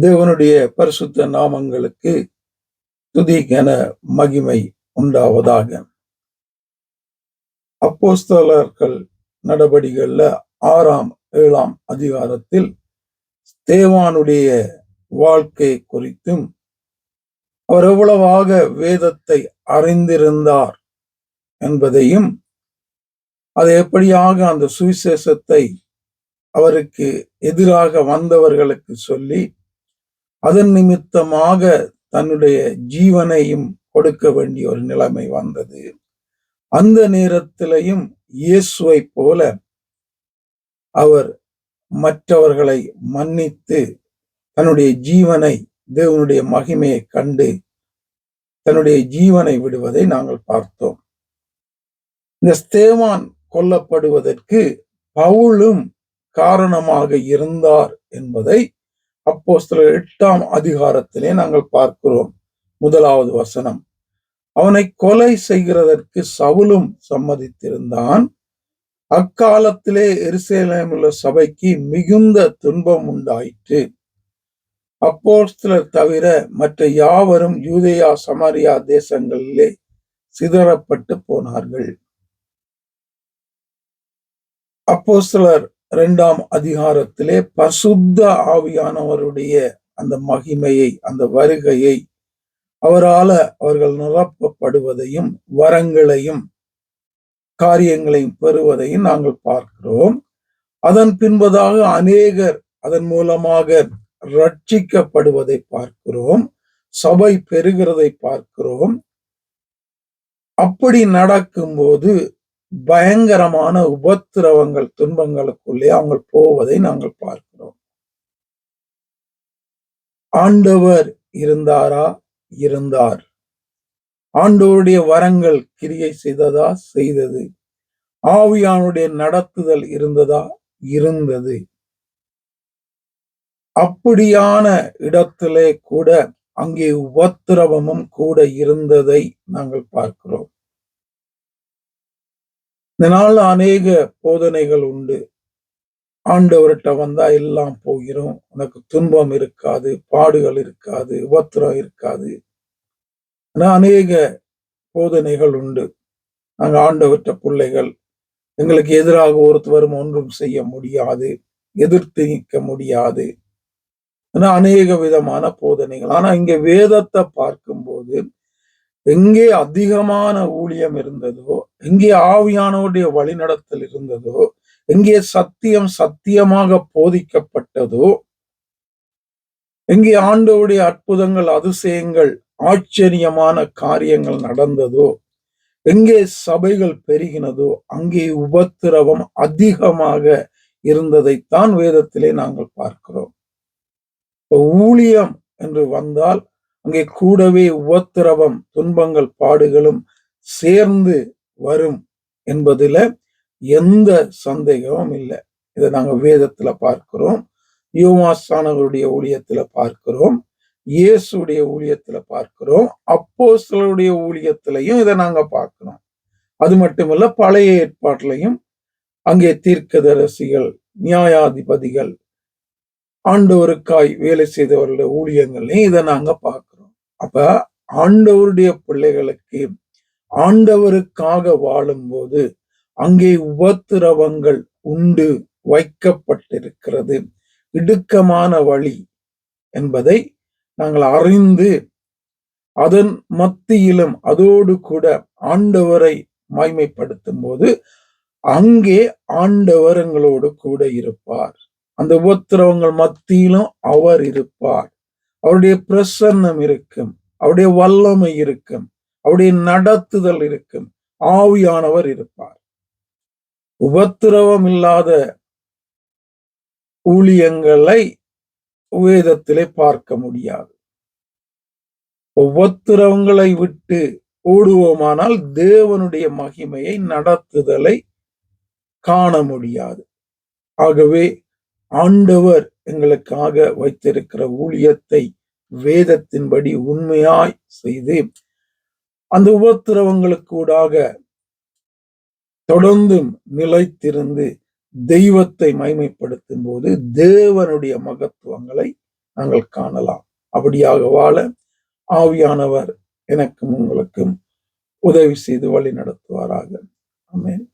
தேவனுடைய பரிசுத்த நாமங்களுக்கு துதிக்கென மகிமை உண்டாவதாக. அப்போஸ்தலர்கள் நடபடிகள்ல ஆறாம் ஏழாம் அதிகாரத்தில் தேவானுடைய வாழ்க்கை குறித்தும் அவர் எவ்வளவாக வேதத்தை அறிந்திருந்தார் என்பதையும் அது எப்படியாக அந்த சுவிசேஷத்தை அவருக்கு எதிராக வந்தவர்களுக்கு சொல்லி அதன் நிமித்தமாக தன்னுடைய ஜீவனையும் கொடுக்க வேண்டிய ஒரு நிலைமை வந்தது. அந்த நேரத்திலையும் இயேசுவை போல அவர் மற்றவர்களை மன்னித்து தன்னுடைய ஜீவனை தேவனுடைய மகிமையை கண்டு தன்னுடைய ஜீவனை விடுவதை நாங்கள் பார்த்தோம். இந்த ஸ்தேவான் கொல்லப்படுவதற்கு பவுலும் காரணமாக இருந்தார் என்பதை அப்போ சில எட்டாம் அதிகாரத்திலே நாங்கள் பார்க்கிறோம். முதலாவது வசனம். அவனை கொலை செய்கிறதற்கு சவுலும் சம்மதித்திருந்தான். அக்காலத்திலே எருசலேமுள்ள சபைக்கு மிகுந்த துன்பம் உண்டாயிற்று. அப்போஸ்தலர் தவிர மற்ற யாவரும் யூதேயா சமாரியா தேசங்களிலே சிதறப்பட்டு போனார்கள். அப்போஸ்தலர் இரண்டாம் அதிகாரத்திலே பசுத்த ஆவியானவருடைய அந்த மகிமையை அந்த வருகையை அவரால அவர்கள் நிரப்பப்படுவதையும் வரங்களையும் காரியங்களையும் பெறுவதையும் நாங்கள் பார்க்கிறோம். அதன் பின்பதாக அநேகர் அதன் மூலமாக ரட்சிக்கப்படுவதை பார்க்கிறோம். சபை பெறுகிறதை பார்க்கிறோம். அப்படி நடக்கும்போது பயங்கரமான உபத்திரவங்கள் துன்பங்களுக்குள்ளே அவங்க போவதை நாங்கள் பார்க்கிறோம். ஆண்டவர் இருந்தாரா? இருந்தார். ஆண்டவருடைய வரங்கள் கிரியை செய்ததா? செய்தது. ஆவியானுடைய நடத்துதல் இருந்ததா? இருந்தது. அப்படியான இடத்திலே கூட அங்கே உபத்திரவமும் கூட இருந்ததை நாங்கள் பார்க்கிறோம். இந்த நாள்ல அநேக போதனைகள் உண்டு. ஆண்டவர்கிட்ட வந்தா எல்லாம் போகிறோம் உனக்கு துன்பம் இருக்காது பாடுகள் இருக்காது உபத்திரம் இருக்காது. ஆனா அநேக போதனைகள் உண்டு. நாங்க ஆண்டவர்கிட்ட பிள்ளைகள் எங்களுக்கு எதிராக ஒருத்தவரும் ஒன்றும் செய்ய முடியாது எதிர்த்து நிற்க முடியாது. ஆனா அநேக விதமான போதனைகள். ஆனா இங்க வேதத்தை பார்க்கும்போது எங்கே அதிகமான ஊழியம் இருந்ததோ எங்கே ஆவியானவருடைய வழிநடத்தல் இருந்ததோ எங்கே சத்தியம் சத்தியமாக போதிக்கப்பட்டதோ எங்கே ஆண்டவுடைய அற்புதங்கள் அதிசயங்கள் ஆச்சரியமான காரியங்கள் நடந்ததோ எங்கே சபைகள் பெருகினதோ அங்கே உபத்திரவம் அதிகமாக இருந்ததைத்தான் வேதத்திலே நாங்கள் பார்க்கிறோம். ஊழியம் என்று வந்தால் அங்கே கூடவே உபத்திரவம் துன்பங்கள் பாடுகளும் சேர்ந்து வரும் என்பதுல எந்த சந்தேகமும் இல்லை. இதை நாங்க வேதத்துல பார்க்கிறோம். யோமாஸ்தானவருடைய ஊழியத்துல பார்க்கிறோம். இயேசுடைய ஊழியத்துல பார்க்கிறோம். அப்போ சிலருடைய ஊழியத்திலையும் இதை நாங்க பார்க்கிறோம். அது மட்டுமல்ல பழைய ஏற்பாட்டிலையும் அங்கே தீர்க்கதரசிகள் நியாயாதிபதிகள் ஆண்டவருக்காய் வேலை செய்தவர்களுடைய ஊழியங்கள்லையும் இதை நாங்க பார்க்கிறோம். அப்ப ஆண்டவருடைய பிள்ளைகளுக்கு ஆண்டவருக்காக வாழும்போது அங்கே உபத்திரவங்கள் உண்டு வைக்கப்பட்டிருக்கிறது. இடுக்கமான வழி என்பதை நாங்கள் அறிந்து அதன் மத்தியிலும் அதோடு கூட ஆண்டவரை மாய்மைப்படுத்தும் போது அங்கே ஆண்டவர் எங்களோடு கூட இருப்பார். அந்த உபத்திரவங்கள் மத்தியிலும் அவர் இருப்பார். அவருடைய பிரசன்னம் இருக்கும். அவருடைய வல்லமை இருக்கும். அவருடைய நடத்துதல் இருக்கும். ஆவியானவர் இருப்பார். உபத்திரவம் இல்லாத ஊழியங்களை வேதத்திலே பார்க்க முடியாது. உபத்திரவங்களை விட்டு ஓடுவோமானால் தேவனுடைய மகிமையை நடத்துதலை காண முடியாது. ஆகவே ஆண்டவர் எங்களுக்காக வைத்திருக்கிற ஊழியத்தை வேதத்தின்படி உண்மையாய் செய்து அந்த உபத்திரவங்களுக்கூடாக தொடர்ந்தும் நிலைத்திருந்து தெய்வத்தை மைமைப்படுத்தும் போது தேவனுடைய மகத்துவங்களை நாங்கள் காணலாம். அப்படியாக வாழ ஆவியானவர் எனக்கும் உங்களுக்கும் உதவி செய்து வழி நடத்துவாராக அமேன்